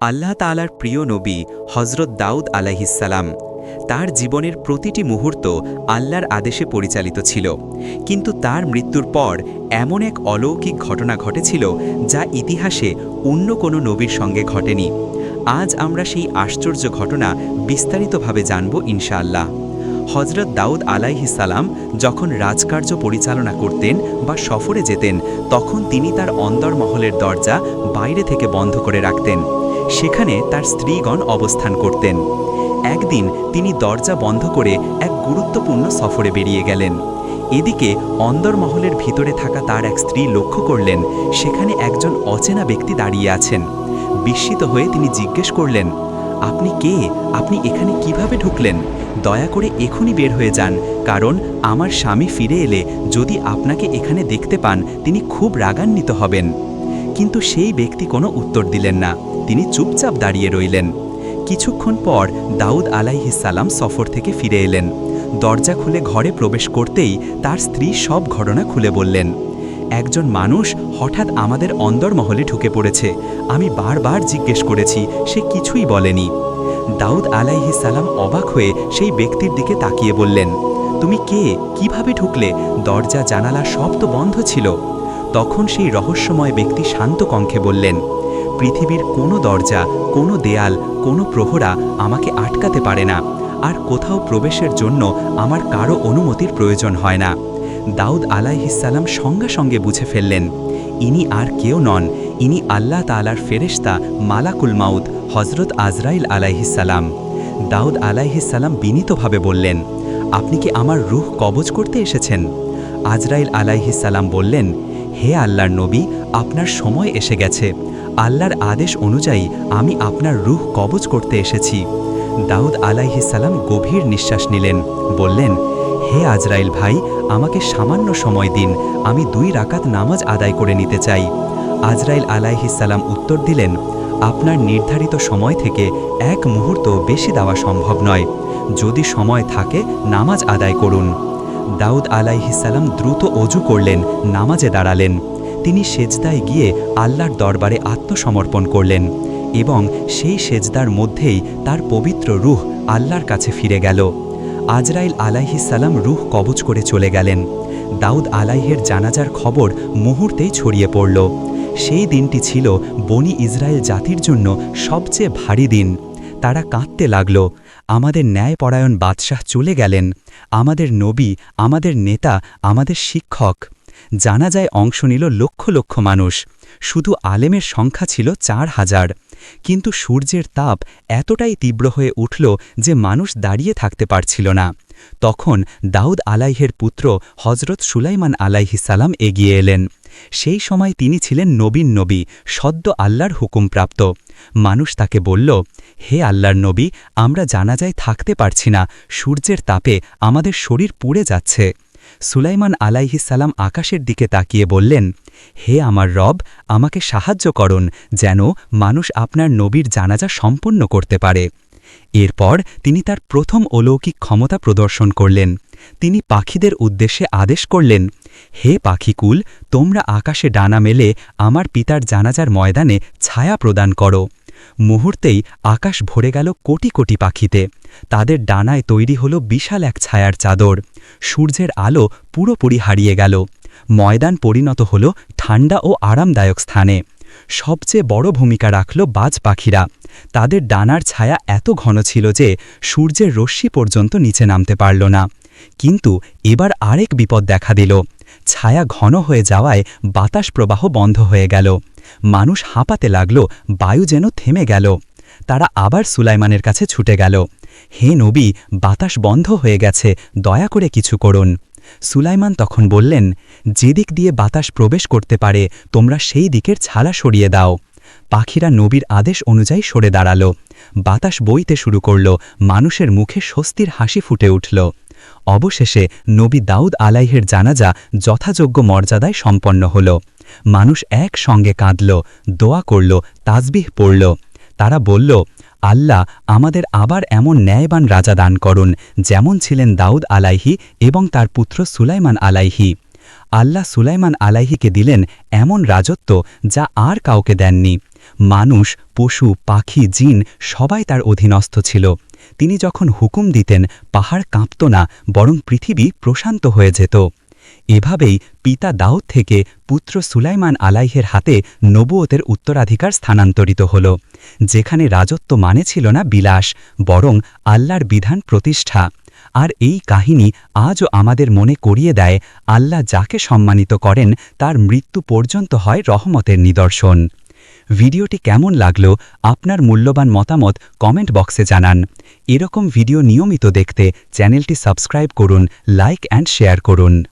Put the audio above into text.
আল্লাহ তালার প্রিয় নবী হজরত দাউদ আলাহিসাল্লাম তার জীবনের প্রতিটি মুহূর্ত আল্লাহর আদেশে পরিচালিত ছিল। কিন্তু তার মৃত্যুর পর এমন এক অলৌকিক ঘটনা ঘটেছিল যা ইতিহাসে অন্য কোনো নবীর সঙ্গে ঘটেনি। আজ আমরা সেই আশ্চর্য ঘটনা বিস্তারিতভাবে জানব ইনশাআল্লাহ। হজরত দাউদ আলাইহিসাল্লাম যখন রাজকার্য পরিচালনা করতেন বা সফরে যেতেন, তখন তিনি তার অন্দরমহলের দরজা বাইরে থেকে বন্ধ করে রাখতেন। সেখানে তার স্ত্রীগণ অবস্থান করতেন। একদিন তিনি দরজা বন্ধ করে এক গুরুত্বপূর্ণ সফরে বেরিয়ে গেলেন। এদিকে অন্দরমহলের ভিতরে থাকা তার এক স্ত্রী লক্ষ্য করলেন, সেখানে একজন অচেনা ব্যক্তি দাঁড়িয়ে আছেন। বিস্মিত হয়ে তিনি জিজ্ঞেস করলেন, আপনি কে? আপনি এখানে কীভাবে ঢুকলেন? দয়া করে এখনই বের হয়ে যান, কারণ আমার স্বামী ফিরে এলে যদি আপনাকে এখানে দেখতে পান, তিনি খুব রাগান্বিত হবেন। কিন্তু সেই ব্যক্তি কোনো উত্তর দিলেন না। তিনি চুপচাপ দাঁড়িয়ে রইলেন। কিছুক্ষণ পর দাউদ আলাইহিসাল্লাম সফর থেকে ফিরে এলেন। দরজা খুলে ঘরে প্রবেশ করতেই তার স্ত্রী সব ঘটনা খুলে বললেন। একজন মানুষ হঠাৎ আমাদের অন্দরমহলে ঢুকে পড়েছে। আমি বারবার জিজ্ঞেস করেছি, সে কিছুই বলেনি। দাউদ আলাইহিসাল্লাম অবাক হয়ে সেই ব্যক্তির দিকে তাকিয়ে বললেন, তুমি কে? কীভাবে ঢুকলে? দরজা, জানালা সব তো বন্ধ ছিল। তখন সেই রহস্যময় ব্যক্তি শান্ত কণ্ঠে বললেন পৃথিবীর কোনো দরজা, কোনো দেয়াল, কোনো প্রহরা আমাকে আটকাতে পারে না। আর কোথাও প্রবেশের জন্য আমার কারও অনুমতির প্রয়োজন হয় না। দাউদ আলাইহিসাল্লাম সঙ্গে সঙ্গে বুঝে ফেললেন, ইনি আর কেউ নন, ইনি আল্লাহ তালার ফেরেশতা মালাকুল মাউদ হজরত আজরাইল আলাইহিসাল্লাম দাউদ আলাইহিসাল্লাম বিনীতভাবে বললেন, আপনি কি আমার রুহ কবজ করতে এসেছেন? আজরাইল আলাইহিসাল্লাম বললেন হে আল্লাহর নবী, আপনার সময় এসে গেছে। আল্লাহর আদেশ অনুযায়ী আমি আপনার রুহ কবজ করতে এসেছি। দাউদ আলাইহিসাল্লাম গভীর নিঃশ্বাস নিলেন, বললেন, হে আজরাইল ভাই, আমাকে সামান্য সময় দিন, আমি দুই রাকাত নামাজ আদায় করে নিতে চাই। আজরাইল আলাইহিসাল্লাম উত্তর দিলেন, আপনার নির্ধারিত সময় থেকে এক মুহূর্ত বেশি দেওয়া সম্ভব নয়। যদি সময় থাকে, নামাজ আদায় করুন। দাউদ আলাইহিসাল্লাম দ্রুত অজু করলেন, নামাজে দাঁড়ালেন। তিনি সেজদায় গিয়ে আল্লাহর দরবারে আত্মসমর্পণ করলেন এবং সেই সেজদার মধ্যেই তার পবিত্র রুহ আল্লাহর কাছে ফিরে গেল। আজরাইল আলাইহিসাল্লাম রুহ কবচ করে চলে গেলেন। দাউদ আলাইহের জানাজার খবর মুহূর্তেই ছড়িয়ে পড়ল। সেই দিনটি ছিল বনি ইসরায়েল জাতির জন্য সবচেয়ে ভারী দিন। তারা কাঁদতে লাগল। আমাদের ন্যায়পরায়ণ বাদশাহ চলে গেলেন, আমাদের নবী, আমাদের নেতা, আমাদের শিক্ষক। জানাজায় অংশ নিল লক্ষ লক্ষ মানুষ। শুধু আলেমের সংখ্যা ছিল চার হাজার। কিন্তু সূর্যের তাপ এতটাই তীব্র হয়ে উঠল যে মানুষ দাঁড়িয়ে থাকতে পারছিল না। তখন দাউদ আলাইহের পুত্র হজরত সুলাইমান আলাইহিসাল্লাম এগিয়ে এলেন। সেই সময় তিনি ছিলেন নবীন নবী, সদ্য আল্লাহর হুকুমপ্রাপ্ত। মানুষ তাকে বলল, হে আল্লাহর নবী, আমরা জানাজায় থাকতে পারছি না, সূর্যের তাপে আমাদের শরীর পুড়ে যাচ্ছে। সুলাইমান আলাইহিসাল্লাম আকাশের দিকে তাকিয়ে বললেন, হে আমার রব, আমাকে সাহায্য করুন, যেন মানুষ আপনার নবীর জানাজা সম্পন্ন করতে পারে। এরপর তিনি তার প্রথম অলৌকিক ক্ষমতা প্রদর্শন করলেন। তিনি পাখিদের উদ্দেশ্যে আদেশ করলেন, হে পাখিকুল, তোমরা আকাশে ডানা মেলে আমার পিতার জানাজার ময়দানে ছায়া প্রদান করো। মুহূর্তেই আকাশ ভরে গেল কোটি কোটি পাখিতে। তাদের ডানায় তৈরি হল বিশাল এক ছায়ার চাদর। সূর্যের আলো পুরোপুরি হারিয়ে গেল। ময়দান পরিণত হল ঠান্ডা ও আরামদায়ক স্থানে। সবচেয়ে বড় ভূমিকা রাখল বাজ পাখিরা। তাদের ডানার ছায়া এত ঘন ছিল যে সূর্যের রশ্মি পর্যন্ত নিচে নামতে পারল না। কিন্তু এবার আরেক বিপদ দেখা দিল। ছায়া ঘন হয়ে যাওয়ায় বাতাস প্রবাহ বন্ধ হয়ে গেল। মানুষ হাঁপাতে লাগল, বায়ু যেন থেমে গেল। তারা আবার সুলাইমানের কাছে ছুটে গেল। হে নবী, বাতাস বন্ধ হয়ে গেছে, দয়া করে কিছু করুন। সুলাইমান তখন বললেন যেদিক দিয়ে বাতাস প্রবেশ করতে পারে, তোমরা সেই দিকের ছালা সরিয়ে দাও। পাখিরা নবীর আদেশ অনুযায়ী সরে দাঁড়াল। বাতাস বইতে শুরু করল, মানুষের মুখে স্বস্তির হাসি ফুটে উঠল। অবশেষে নবী দাউদ আলাইহের জানাজা যথাযোগ্য মর্যাদায় সম্পন্ন হল। মানুষ এক সঙ্গে কাঁদল, দোয়া করল, তাজবিহ পড়ল। তারা বলল, আল্লাহ আমাদের আবার এমন ন্যায়বান রাজা দান করুন, যেমন ছিলেন দাউদ আলাইহি এবং তার পুত্র সুলাইমান আলাইহি। আল্লাহ সুলাইমান আলাইহিকে দিলেন এমন রাজত্ব যা আর কাউকে দেননি। মানুষ, পশু, পাখি, জিন সবাই তার অধীনস্থ ছিল। তিনি যখন হুকুম দিতেন, পাহাড় কাঁপত না, বরং পৃথিবী প্রশান্ত হয়ে যেত। এভাবেই পিতা দাউদ থেকে পুত্র সুলাইমান আলাইহের হাতে নবুয়তের উত্তরাধিকার স্থানান্তরিত হল, যেখানে রাজত্ব মানে ছিল না বিলাস, বরং আল্লাহর বিধান প্রতিষ্ঠা। আর এই কাহিনী আজও আমাদের মনে করিয়ে দেয়, আল্লাহ যাকে সম্মানিত করেন, তার মৃত্যু পর্যন্ত হয় রহমতের নিদর্শন। ভিডিওটি কেমন লাগল, আপনার মূল্যবান মতামত কমেন্ট বক্সে জানান। এরকম ভিডিও নিয়মিত দেখতে চ্যানেলটি সাবস্ক্রাইব করুন, লাইক অ্যান্ড শেয়ার করুন।